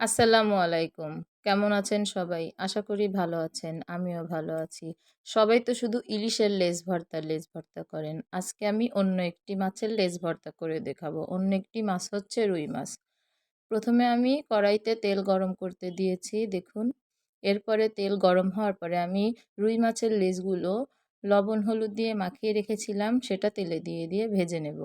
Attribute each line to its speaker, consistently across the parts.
Speaker 1: আসসালামু আলাইকুম। কেমন আছেন সবাই? আশা করি ভালো আছেন। আমিও ভালো আছি। সবাই তো শুধু ইলিশের লেজ ভর্তা, লেজ ভর্তা করেন। আজকে আমি অন্য একটি মাছের লেজ ভর্তা করে দেখাবো। অন্য একটি মাছ হচ্ছে রুই মাছ। প্রথমে আমি কড়াইতে তেল গরম করতে দিয়েছি দেখুন। এরপরে তেল গরম হওয়ার পরে আমি রুই মাছের লেজগুলো লবণ হলুদ দিয়ে মাখিয়ে রেখেছিলাম সেটা তেলে দিয়ে দিয়ে ভেজে নেব।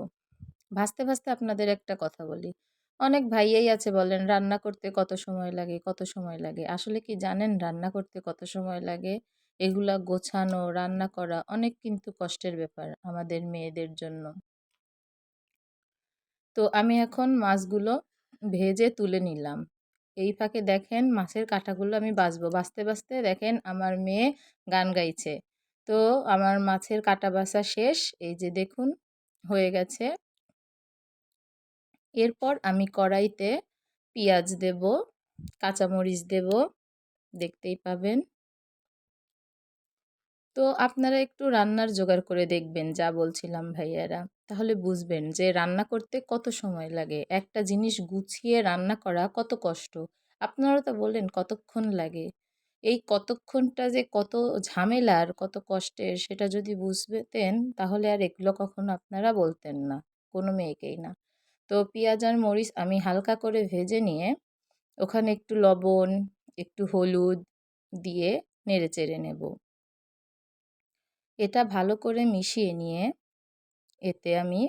Speaker 1: ভাজতে ভাজতে আপনাদের একটা কথা বলি। অনেক ভাইয়াই আছে বলেন, রান্না করতে কত সময় লাগে, কত সময় লাগে। আসলে কি জানেন? রান্না করতে কত সময় লাগে? এগুলা গোছানো, রান্না করা অনেক কিন্তু কষ্টের ব্যাপার আমাদের মেয়েদের জন্য। তো আমি এখন মাছগুলো ভেজে তুলে নিলাম। এই ফাঁকে দেখেন মাছের কাঁটাগুলো আমি বাছবো বাছতে বাছতে দেখেন আমার মেয়ে গান গাইছে। তো আমার মাছের কাঁটা বাছা শেষ। এই যে দেখুন, হয়ে গেছে। এরপর আমি কড়াইতে পেঁয়াজ দেব, কাঁচামরিচ দেব, দেখতেই পাবেন। তো আপনারা একটু রান্নার জোগাড় করে দেখবেন যা বলছিলাম ভাইয়ারা। তাহলে বুঝবেন যে রান্না করতে কত সময় লাগে, একটা জিনিস গুছিয়ে রান্না করা কত কষ্ট। আপনারা তো বললেন কতক্ষণ লাগে। এই কতক্ষণটা যে কত ঝামেলার কত কষ্টের সেটা যদি বুঝতেন তাহলে আর এগুলো কখনো আপনারা বলতেন না, কোনো মেয়েকেই না। তো পেঁয়াজ আর মরিচ আমি হালকা করে ভেজে নিয়ে ওখানে একটু লবণ, একটু হলুদ দিয়ে নেড়ে চেড়ে নেব। এটা ভালো করে মিশিয়ে নিয়ে এতে আমি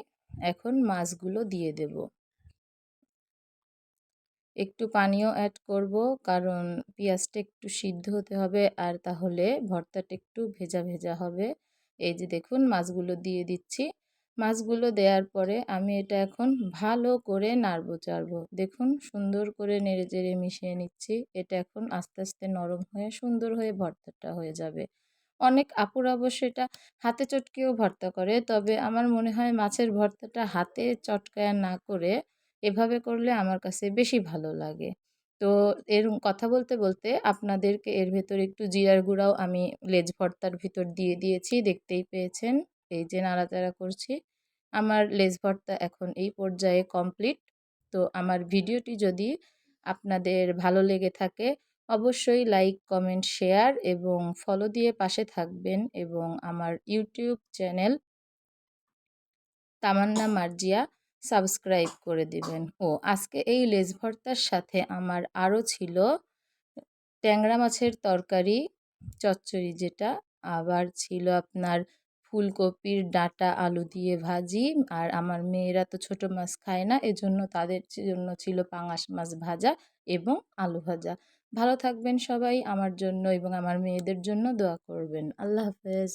Speaker 1: এখন মাছগুলো দিয়ে দেব। একটু পানিও অ্যাড করব কারণ পেঁয়াজটা একটু সিদ্ধ হতে হবে আর তাহলে ভর্তাটা একটু ভেজা ভেজা হবে। এই যে দেখুন মাছগুলো দিয়ে দিচ্ছি। মাছগুলো দেওয়ার পরে আমি এটা এখন ভালো করে নাড়বো, চাড়বো। দেখুন, সুন্দর করে নেড়ে চেড়ে মিশিয়ে নিচ্ছি। এটা এখন আস্তে আস্তে নরম হয়ে, সুন্দর হয়ে ভর্তাটা হয়ে যাবে। অনেক আপুর অবশ্য এটা হাতে চটকেও ভর্তা করে, তবে আমার মনে হয় মাছের ভর্তাটা হাতে চটকায়া না করে এভাবে করলে আমার কাছে বেশি ভালো লাগে। তো এর কথা বলতে বলতে আপনাদেরকে এর ভেতর একটু জিরার গুঁড়াও আমি লেজ ভর্তার ভিতর দিয়ে দিয়েছি, দেখতেই পেয়েছেন। এই যে নাড়াচাড়া করছি। আমার লেজ ভর্তা এখন এই পর্যায়ে কমপ্লিট। তো আমার ভিডিওটি যদি আপনাদের ভালো লেগে থাকে, অবশ্যই লাইক, কমেন্ট, শেয়ার এবং ফলো দিয়ে পাশে থাকবেন এবং আমার YouTube channel Tamanna Marzia subscribe করে দিবেন। ও, আজকে এই লেজ ভর্তার সাথে আমার আরও ছিল ট্যাংরা মাছের তরকারি, চচ্চড়ি যেটা, আবার ছিল আপনার ফুলকপির ডাঁটা আলু দিয়ে ভাজি। আর আমার মেয়েরা তো ছোট মাছ খায় না, এজন্য তাদের জন্য ছিল পাঙাশ মাছ ভাজা এবং আলু ভাজা। ভালো থাকবেন সবাই আমার জন্য এবং আমার মেয়েদের জন্য দোয়া করবেন। আল্লাহ হাফেজ।